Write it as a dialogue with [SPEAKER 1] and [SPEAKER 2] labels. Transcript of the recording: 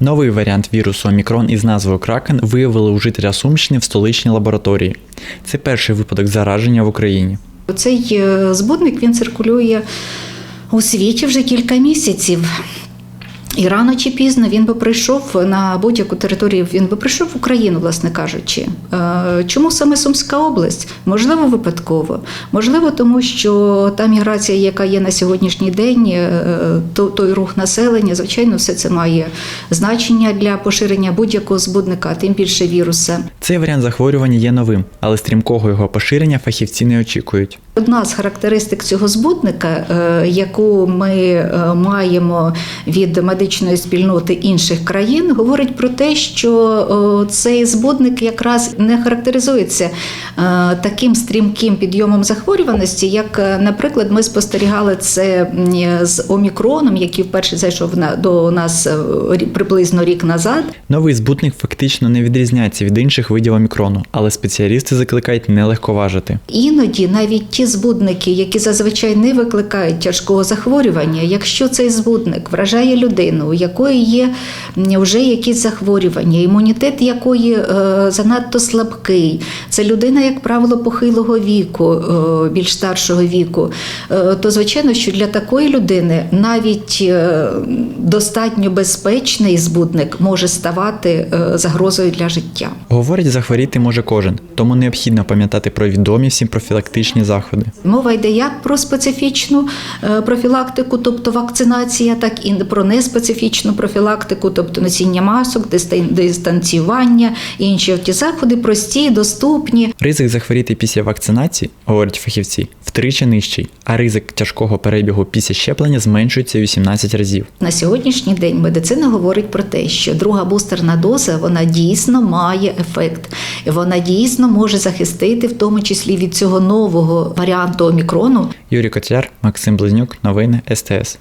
[SPEAKER 1] Новий варіант вірусу Омікрон із назвою Кракен виявили у жителя Сумщини в столичній лабораторії. Це перший випадок зараження в Україні.
[SPEAKER 2] Цей е, збудник він циркулює у світі вже кілька місяців. І рано чи пізно він би прийшов на будь-яку територію, він би прийшов в Україну, власне кажучи. Е, Чому саме Сумська область? Можливо, випадково. Можливо, тому що та міграція, яка є на сьогоднішній день, е, той рух населення, звичайно, все це має значення для поширення будь-якого збудника, тим більше віруса.
[SPEAKER 1] Цей варіант захворювання є новим, але стрімкого його поширення фахівці не очікують.
[SPEAKER 2] Одна з характеристик цього збудника, е, яку ми маємо від медичної спільноти інших країн, говорить про те, що е, цей збудник якраз не характеризується е, таким стрімким підйомом захворюваності, як, е, наприклад, ми спостерігали це з омікроном, який вперше зайшов до нас приблизно рік назад.
[SPEAKER 1] Новий збутник фактично не відрізняється від інших видів омікрону, але спеціалісти закликають не легковажити.
[SPEAKER 2] Іноді навіть ті збудники, які зазвичай не викликають тяжкого захворювання, якщо цей збудник вражає людину, у якої є вже якісь захворювання, імунітет якої е, занадто слабкий, це людина, як правило, похилого віку, е, більш старшого віку, е, то звичайно, що для такої людини навіть достатньо безпечний збудник може ставати загрозою для життя.
[SPEAKER 1] Говорять, захворіти може кожен, тому необхідно пам'ятати про відомі всім профілактичні заходи.
[SPEAKER 2] Мова йде як про специфічну профілактику, тобто вакцинація, так і про неспецифічну профілактику, тобто носіння масок, дистан- дистанціювання, і інші ті заходи прості, доступні.
[SPEAKER 1] Ризик захворіти після вакцинації, говорять фахівці, втричі нижчий, а ризик тяжкого перебігу після щеплення зменшується у 18 разів.
[SPEAKER 2] На сьогоднішній день медицина говорить про те, що друга бустерна доза вона дійсно має ефект, вона дійсно може захистити, в тому числі від цього нового варіанту омікрону,
[SPEAKER 1] Юрій Котляр, Максим Близнюк, новини СТС.